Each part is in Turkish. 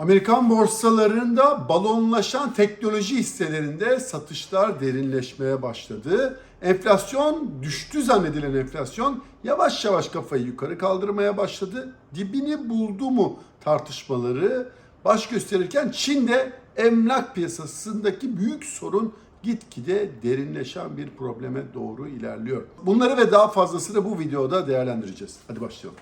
Amerikan borsalarında balonlaşan teknoloji hisselerinde satışlar derinleşmeye başladı. Enflasyon düştü zannedilen enflasyon yavaş yavaş kafayı yukarı kaldırmaya başladı. Dibini buldu mu tartışmaları baş gösterirken Çin'de emlak piyasasındaki büyük sorun gitgide derinleşen bir probleme doğru ilerliyor. Bunları ve daha fazlasını bu videoda değerlendireceğiz. Hadi başlayalım.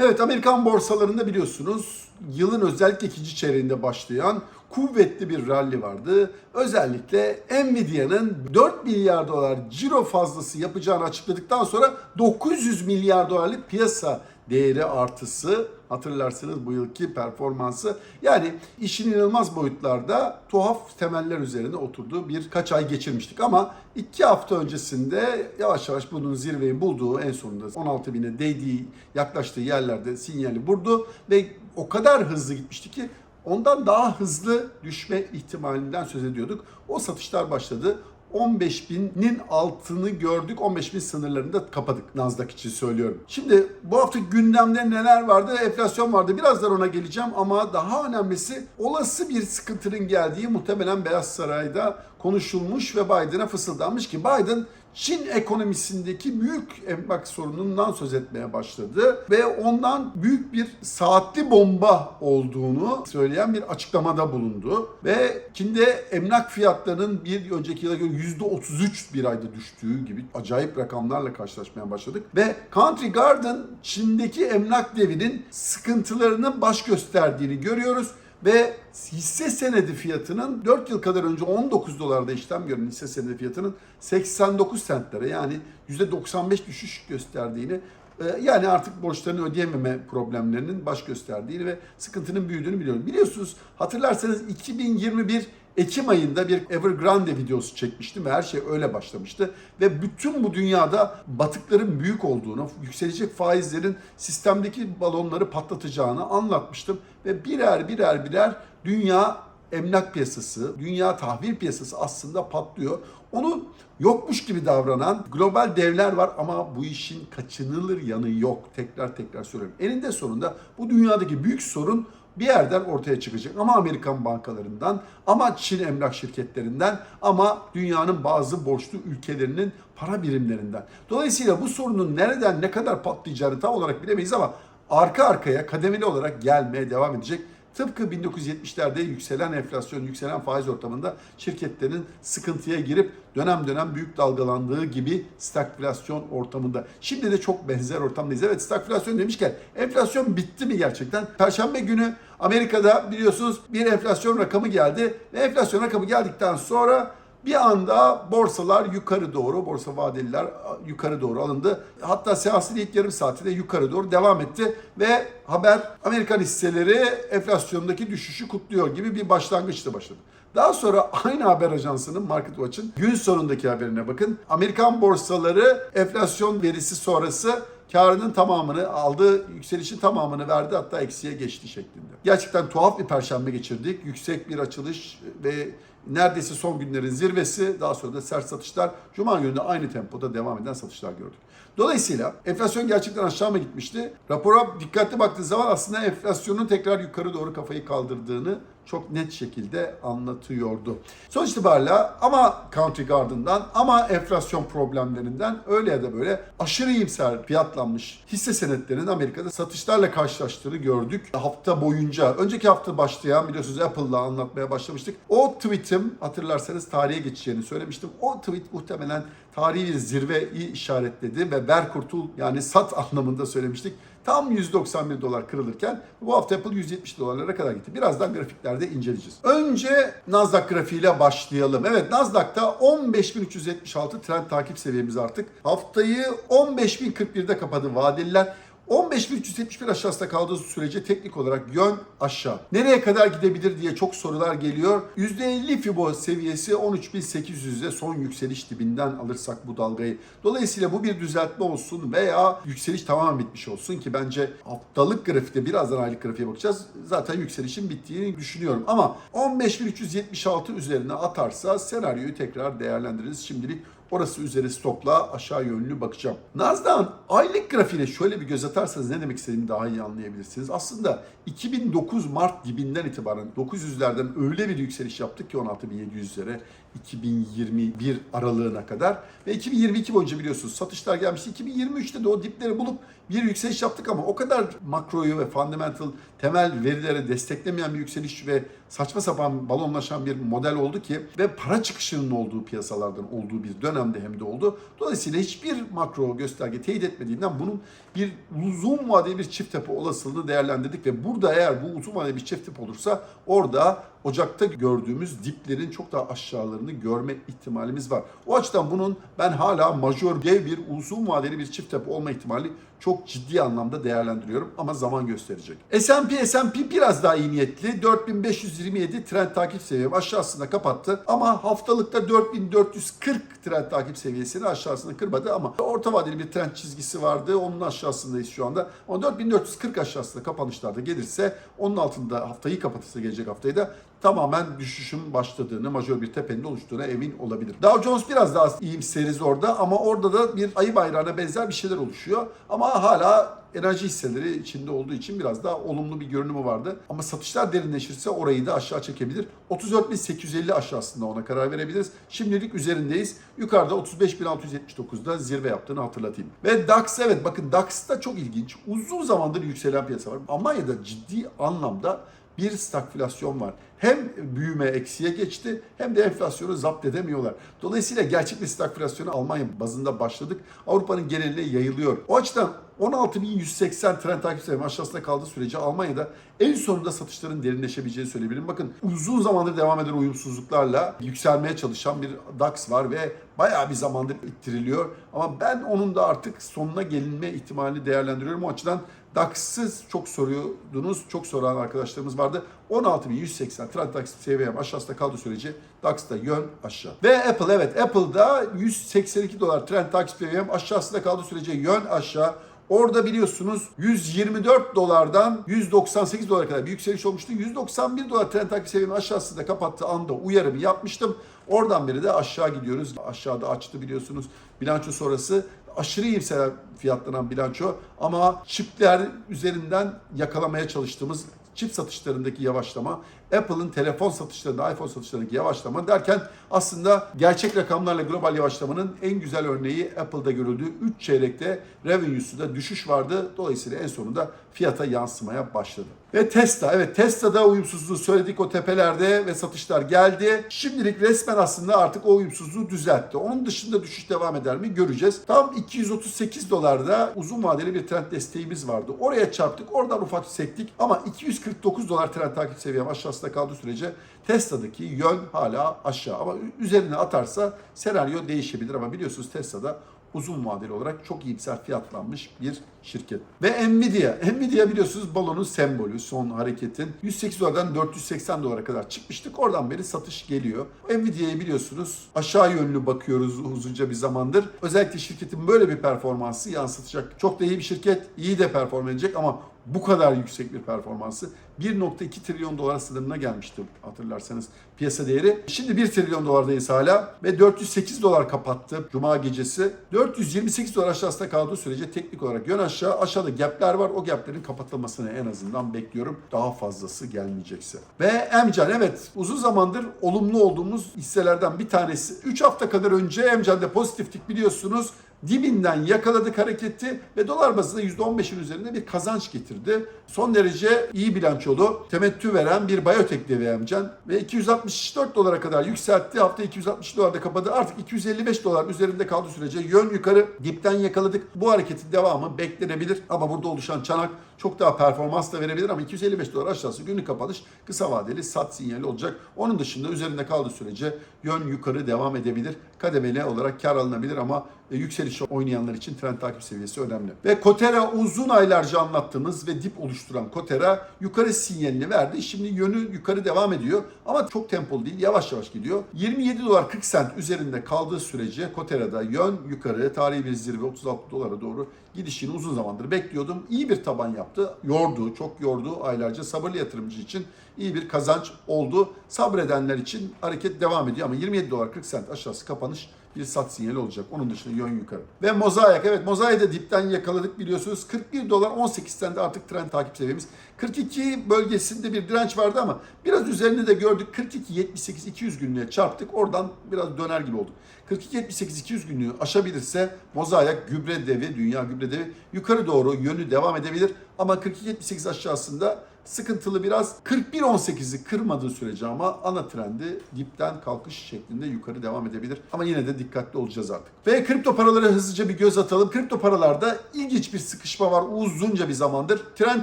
Evet Amerikan borsalarında biliyorsunuz yılın özellikle ikinci çeyreğinde başlayan kuvvetli bir rally vardı. Özellikle Nvidia'nın 4 milyar dolar ciro fazlası yapacağını açıkladıktan sonra 900 milyar dolarlık piyasa değeri artısı hatırlarsınız bu yılki performansı. Yani işin inanılmaz boyutlarda tuhaf temeller üzerine oturduğu birkaç ay geçirmiştik. Ama iki hafta öncesinde yavaş yavaş bunun zirveyi bulduğu en sonunda 16 bine değdiği yaklaştığı yerlerde sinyali vurdu ve o kadar hızlı gitmişti ki ondan daha hızlı düşme ihtimalinden söz ediyorduk. O satışlar başladı. 15 binin altını gördük. 15 bin sınırlarını da kapadık Nasdaq için söylüyorum. Şimdi bu hafta gündemde neler vardı? Enflasyon vardı. Birazdan ona geleceğim ama daha önemlisi olası bir sıkıntının geldiği muhtemelen Beyaz Saray'da konuşulmuş ve Biden'a fısıldanmış ki Biden Çin ekonomisindeki büyük emlak sorunundan söz etmeye başladı ve ondan büyük bir saatli bomba olduğunu söyleyen bir açıklamada bulundu. Ve Çin'de emlak fiyatlarının bir önceki yıla göre %33 bir ayda düştüğü gibi acayip rakamlarla karşılaşmaya başladık. Ve Country Garden Çin'deki emlak devinin sıkıntılarını baş gösterdiğini görüyoruz ve hisse senedi fiyatının 4 yıl kadar önce 19 dolarda işlem gören hisse senedi fiyatının 89 sentlere yani %95 düşüş gösterdiğini e, yani artık borçlarını ödeyememe problemlerinin baş gösterdiğini ve sıkıntının büyüdüğünü biliyorum. Biliyorsunuz hatırlarsanız 2021 Ekim ayında bir Evergrande videosu çekmiştim ve her şey öyle başlamıştı. Ve bütün bu dünyada batıkların büyük olduğunu, yükselecek faizlerin sistemdeki balonları patlatacağını anlatmıştım. Ve birer birer birer dünya emlak piyasası, dünya tahvil piyasası aslında patlıyor. Onu yokmuş gibi davranan global devler var ama bu işin kaçınılır yanı yok. Tekrar tekrar söylüyorum. Eninde sonunda bu dünyadaki büyük sorun bir yerden ortaya çıkacak. Ama Amerikan bankalarından, ama Çin emlak şirketlerinden, ama dünyanın bazı borçlu ülkelerinin para birimlerinden. Dolayısıyla bu sorunun nereden ne kadar patlayacağını tam olarak bilemeyiz ama arka arkaya kademeli olarak gelmeye devam edecek. Tıpkı 1970'lerde yükselen enflasyon, yükselen faiz ortamında şirketlerin sıkıntıya girip dönem dönem büyük dalgalandığı gibi stagflasyon ortamında. Şimdi de çok benzer ortamdayız. Evet stagflasyon demişken enflasyon bitti mi gerçekten? Perşembe günü Amerika'da biliyorsunuz bir enflasyon rakamı geldi ve enflasyon rakamı geldikten sonra bir anda borsalar yukarı doğru, borsa vadeliler yukarı doğru alındı. Hatta seansın ilk yarım saati de yukarı doğru devam etti ve haber Amerikan hisseleri enflasyondaki düşüşü kutluyor gibi bir başlangıçla başladı. Daha sonra aynı haber ajansının MarketWatch'ın gün sonundaki haberine bakın. Amerikan borsaları enflasyon verisi sonrası karının tamamını aldı, yükselişin tamamını verdi hatta eksiye geçti şeklinde. Gerçekten tuhaf bir perşembe geçirdik. Yüksek bir açılış ve neredeyse son günlerin zirvesi. Daha sonra da sert satışlar. Cuma günü de aynı tempoda devam eden satışlar gördük. Dolayısıyla enflasyon gerçekten aşağı mı gitmişti? Rapora dikkatli baktığı zaman aslında enflasyonun tekrar yukarı doğru kafayı kaldırdığını çok net şekilde anlatıyordu. Sonuç itibariyle ama Country Garden'dan ama enflasyon problemlerinden öyle ya da böyle aşırı iyimser fiyatlanmış hisse senetlerinin Amerika'da satışlarla karşılaştığını gördük. Hafta boyunca, önceki hafta başlayan biliyorsunuz Apple'la anlatmaya başlamıştık. O tweetim hatırlarsanız tarihe geçeceğini söylemiştim. O tweet muhtemelen tarihi bir zirveyi işaretledi ve Berkurtul yani sat anlamında söylemiştik. Tam 191 dolar kırılırken bu hafta Apple 170 dolarlara kadar gitti. Birazdan grafiklerde inceleyeceğiz. Önce Nasdaq grafiğiyle başlayalım. Evet Nasdaq'ta 15.376 trend takip seviyemiz artık. Haftayı 15.041'de kapadı vadeliler. 15.371 aşağısında kaldığı sürece teknik olarak yön aşağı. Nereye kadar gidebilir diye çok sorular geliyor. %50 Fibo seviyesi 13.800'de son yükseliş dibinden alırsak bu dalgayı. Dolayısıyla bu bir düzeltme olsun veya yükseliş tamamen bitmiş olsun ki bence haftalık grafikte birazdan aylık grafiğe bakacağız. Zaten yükselişin bittiğini düşünüyorum. Ama 15.376 üzerine atarsa senaryoyu tekrar değerlendiririz. Şimdilik Orası üzeri stopla aşağı yönlü bakacağım. Nasdaq'ın aylık grafiğine şöyle bir göz atarsanız ne demek istediğimi daha iyi anlayabilirsiniz. Aslında 2009 Mart dibinden itibaren 900'lerden öyle bir yükseliş yaptık ki 16.700'lere 2021 aralığına kadar ve 2022 boyunca biliyorsunuz satışlar gelmişti. 2023'te de o dipleri bulup bir yükseliş yaptık ama o kadar makroyu ve fundamental temel verilere desteklemeyen bir yükseliş ve saçma sapan balonlaşan bir model oldu ki ve para çıkışının olduğu piyasalardan olduğu bir dönemde hem de oldu. Dolayısıyla hiçbir makro gösterge teyit etmediğinden bunun bir uzun vadeli bir çift tepe olasılığını değerlendirdik ve burada eğer bu uzun vadeli bir çift tepe olursa orada Ocak'ta gördüğümüz diplerin çok daha aşağılarını görme ihtimalimiz var. O açıdan bunun ben hala majör dev bir uzun vadeli bir çift tepe olma ihtimali çok ciddi anlamda değerlendiriyorum ama zaman gösterecek. S&P S&P biraz daha iyi niyetli. 4527 trend takip seviyem aşağısında kapattı ama haftalıkta 4440 trend takip seviyesini aşağısında kırmadı ama orta vadeli bir trend çizgisi vardı. Onun aşağısındayız şu anda. Ama 4440 aşağısında kapanışlarda gelirse onun altında haftayı kapatırsa gelecek haftayı da tamamen düşüşün başladığını, majör bir tepenin oluştuğuna emin olabilir. Dow Jones biraz daha iyimseriz orada ama orada da bir ayı bayrağına benzer bir şeyler oluşuyor. Ama hala enerji hisseleri içinde olduğu için biraz daha olumlu bir görünümü vardı. Ama satışlar derinleşirse orayı da aşağı çekebilir. 34.850 aşağısında ona karar verebiliriz. Şimdilik üzerindeyiz. Yukarıda 35.679'da zirve yaptığını hatırlatayım. Ve DAX evet bakın DAX'ta çok ilginç. Uzun zamandır yükselen piyasa var. Almanya'da ciddi anlamda bir stagflasyon var. Hem büyüme eksiye geçti hem de enflasyonu zapt edemiyorlar. Dolayısıyla gerçek bir stagflasyona Almanya bazında başladık. Avrupa'nın geneline yayılıyor. O açıdan 16.180 trend takip seviyem aşağısında kaldığı sürece Almanya'da en sonunda satışların derinleşebileceğini söyleyebilirim. Bakın uzun zamandır devam eden uyumsuzluklarla yükselmeye çalışan bir DAX var ve bayağı bir zamandır ittiriliyor. Ama ben onun da artık sonuna gelinme ihtimalini değerlendiriyorum. O açıdan DAX'ı çok soruyordunuz. Çok soran arkadaşlarımız vardı. 16.180 trend takip seviyem aşağısında kaldığı sürece DAX'ta yön aşağı. Ve Apple evet Apple'da 182 dolar trend takip seviyem aşağısında kaldığı sürece yön aşağı. Orada biliyorsunuz 124 dolardan 198 dolara kadar bir yükseliş olmuştu. 191 dolar trend takip seviyenin aşağısında kapattığı anda uyarımı yapmıştım. Oradan beri de aşağı gidiyoruz. Aşağıda açtı biliyorsunuz bilanço sonrası aşırı iyimser fiyatlanan bilanço ama çipler üzerinden yakalamaya çalıştığımız çip satışlarındaki yavaşlama, Apple'ın telefon satışlarında, iPhone satışlarındaki yavaşlama derken aslında gerçek rakamlarla global yavaşlamanın en güzel örneği Apple'da görüldü. 3 çeyrekte revenue'su düşüş vardı. Dolayısıyla en sonunda fiyata yansımaya başladı. Ve Tesla, evet Tesla'da uyumsuzluğu söyledik o tepelerde ve satışlar geldi. Şimdilik resmen aslında artık o uyumsuzluğu düzeltti. Onun dışında düşüş devam eder mi göreceğiz. Tam 238 dolarda uzun vadeli bir trend desteğimiz vardı. Oraya çarptık, oradan ufak sektik ama 249 dolar trend takip seviyem aşağısında kaldığı sürece Tesla'daki yön hala aşağı ama üzerine atarsa senaryo değişebilir ama biliyorsunuz Tesla'da uzun vadeli olarak çok iyimser fiyatlanmış bir şirket. Ve Nvidia. Nvidia biliyorsunuz balonun sembolü son hareketin. 108 dolardan 480 dolara kadar çıkmıştık. Oradan beri satış geliyor. Nvidia'yı biliyorsunuz aşağı yönlü bakıyoruz uzunca bir zamandır. Özellikle şirketin böyle bir performansı yansıtacak. Çok da iyi bir şirket, iyi de perform edecek ama bu kadar yüksek bir performansı 1.2 trilyon dolar sınırına gelmişti hatırlarsanız piyasa değeri. Şimdi 1 trilyon dolardayız hala ve 408 dolar kapattı Cuma gecesi. 428 dolar aşağısında kaldığı sürece teknik olarak yön aşağı. Aşağıda gapler var. O gaplerin kapatılmasını en azından bekliyorum. Daha fazlası gelmeyecekse. Ve Emcan evet uzun zamandır olumlu olduğumuz hisselerden bir tanesi. 3 hafta kadar önce Emcan'da pozitiftik biliyorsunuz dibinden yakaladık hareketi ve dolar bazında %15'in üzerinde bir kazanç getirdi. Son derece iyi bilançolu, temettü veren bir biyotek devi Emcan ve 264 dolara kadar yükseltti. Hafta 260 dolarda kapadı. Artık 255 dolar üzerinde kaldığı sürece yön yukarı dipten yakaladık. Bu hareketin devamı beklenebilir ama burada oluşan çanak çok daha performans da verebilir ama 255 dolar aşağısı günlük kapanış kısa vadeli sat sinyali olacak. Onun dışında üzerinde kaldığı sürece yön yukarı devam edebilir. Kademeli olarak kar alınabilir ama e, yükseliş oynayanlar için trend takip seviyesi önemli. Ve Kotera uzun aylarca anlattığımız ve dip oluşturan Kotera yukarı sinyalini verdi. Şimdi yönü yukarı devam ediyor ama çok tempolu değil yavaş yavaş gidiyor. 27 dolar 40 sent üzerinde kaldığı sürece Kotera'da yön yukarı tarihi bir zirve 36 dolara doğru gidişini uzun zamandır bekliyordum. İyi bir taban yaptı. Yordu, çok yordu aylarca. Sabırlı yatırımcı için iyi bir kazanç oldu. Sabredenler için hareket devam ediyor ama 27 dolar 40 sent aşağısı kapanış bir sat sinyali olacak. Onun dışında yön yukarı. Ve mozaik. Evet mozaik de dipten yakaladık biliyorsunuz. 41 dolar 18'ten de artık trend takip seviyemiz. 42 bölgesinde bir direnç vardı ama biraz üzerinde de gördük. 42 78 200 günlüğe çarptık. Oradan biraz döner gibi olduk. 42 78 200 günlüğü aşabilirse mozaik gübre devi, dünya gübre devi yukarı doğru yönü devam edebilir. Ama 42 78 aşağısında sıkıntılı biraz 41-18'i kırmadığı sürece ama ana trendi dipten kalkış şeklinde yukarı devam edebilir. Ama yine de dikkatli olacağız artık. Ve kripto paralara hızlıca bir göz atalım. Kripto paralarda ilginç bir sıkışma var uzunca bir zamandır. Trend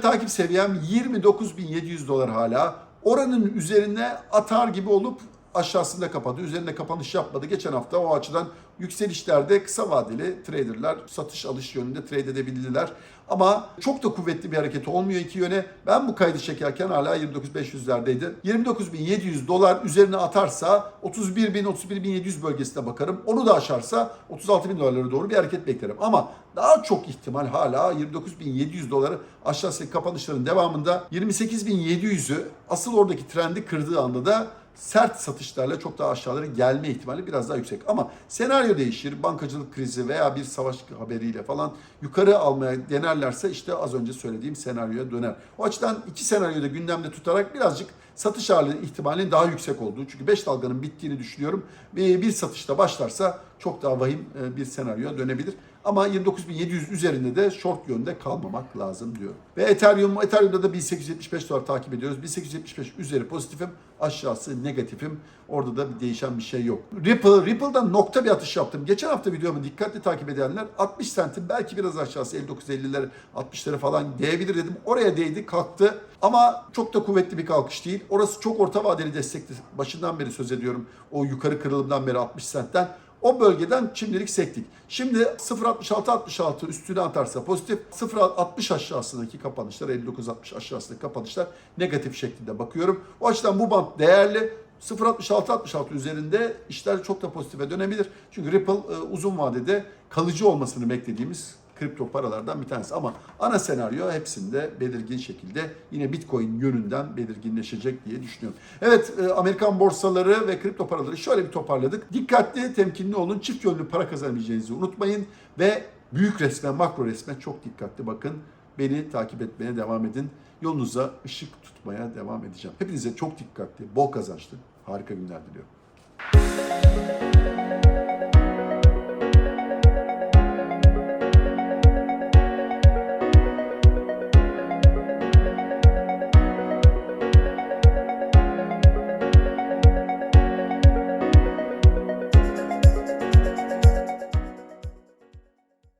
takip seviyem 29.700 dolar hala. Oranın üzerine atar gibi olup aşağısında kapadı. Üzerinde kapanış yapmadı. Geçen hafta o açıdan yükselişlerde kısa vadeli traderlar satış alış yönünde trade edebildiler. Ama çok da kuvvetli bir hareket olmuyor iki yöne. Ben bu kaydı çekerken hala 29.500'lerdeydi. 29.700 dolar üzerine atarsa 31.000 31.700 bölgesine bakarım. Onu da aşarsa 36.000 dolarlara doğru bir hareket beklerim. Ama daha çok ihtimal hala 29.700 doları aşağısı kapanışların devamında 28.700'ü asıl oradaki trendi kırdığı anda da sert satışlarla çok daha aşağılara gelme ihtimali biraz daha yüksek. Ama senaryo değişir. Bankacılık krizi veya bir savaş haberiyle falan yukarı almaya denerlerse işte az önce söylediğim senaryoya döner. O açıdan iki senaryoyu da gündemde tutarak birazcık satış hali ihtimalinin daha yüksek olduğu. Çünkü 5 dalganın bittiğini düşünüyorum. Bir satışta başlarsa çok daha vahim e, bir senaryoya dönebilir. Ama 29.700 üzerinde de short yönde kalmamak lazım diyor. Ve Ethereum, Ethereum'da da 1875 dolar takip ediyoruz. 1875 üzeri pozitifim, aşağısı negatifim. Orada da bir değişen bir şey yok. Ripple, Ripple'dan nokta bir atış yaptım. Geçen hafta videomu dikkatli takip edenler 60 sentin belki biraz aşağısı 59-50'lere 60'lara falan değebilir dedim. Oraya değdi kalktı ama çok da kuvvetli bir kalkış değil. Orası çok orta vadeli destekti. Başından beri söz ediyorum. O yukarı kırılımdan beri 60 sentten. O bölgeden şimdilik sektik. Şimdi 0.66-66 üstüne atarsa pozitif, 0.60 aşağısındaki kapanışlar, 59.60 aşağısındaki kapanışlar negatif şeklinde bakıyorum. O açıdan bu band değerli. 0.66-66 üzerinde işler çok da pozitife dönebilir. Çünkü Ripple e, uzun vadede kalıcı olmasını beklediğimiz kripto paralardan bir tanesi. Ama ana senaryo hepsinde belirgin şekilde yine Bitcoin yönünden belirginleşecek diye düşünüyorum. Evet e, Amerikan borsaları ve kripto paraları şöyle bir toparladık. Dikkatli, temkinli olun. Çift yönlü para kazanabileceğinizi unutmayın. Ve büyük resme, makro resme çok dikkatli bakın. Beni takip etmeye devam edin. Yolunuza ışık tutmaya devam edeceğim. Hepinize çok dikkatli, bol kazançlı, harika günler diliyorum.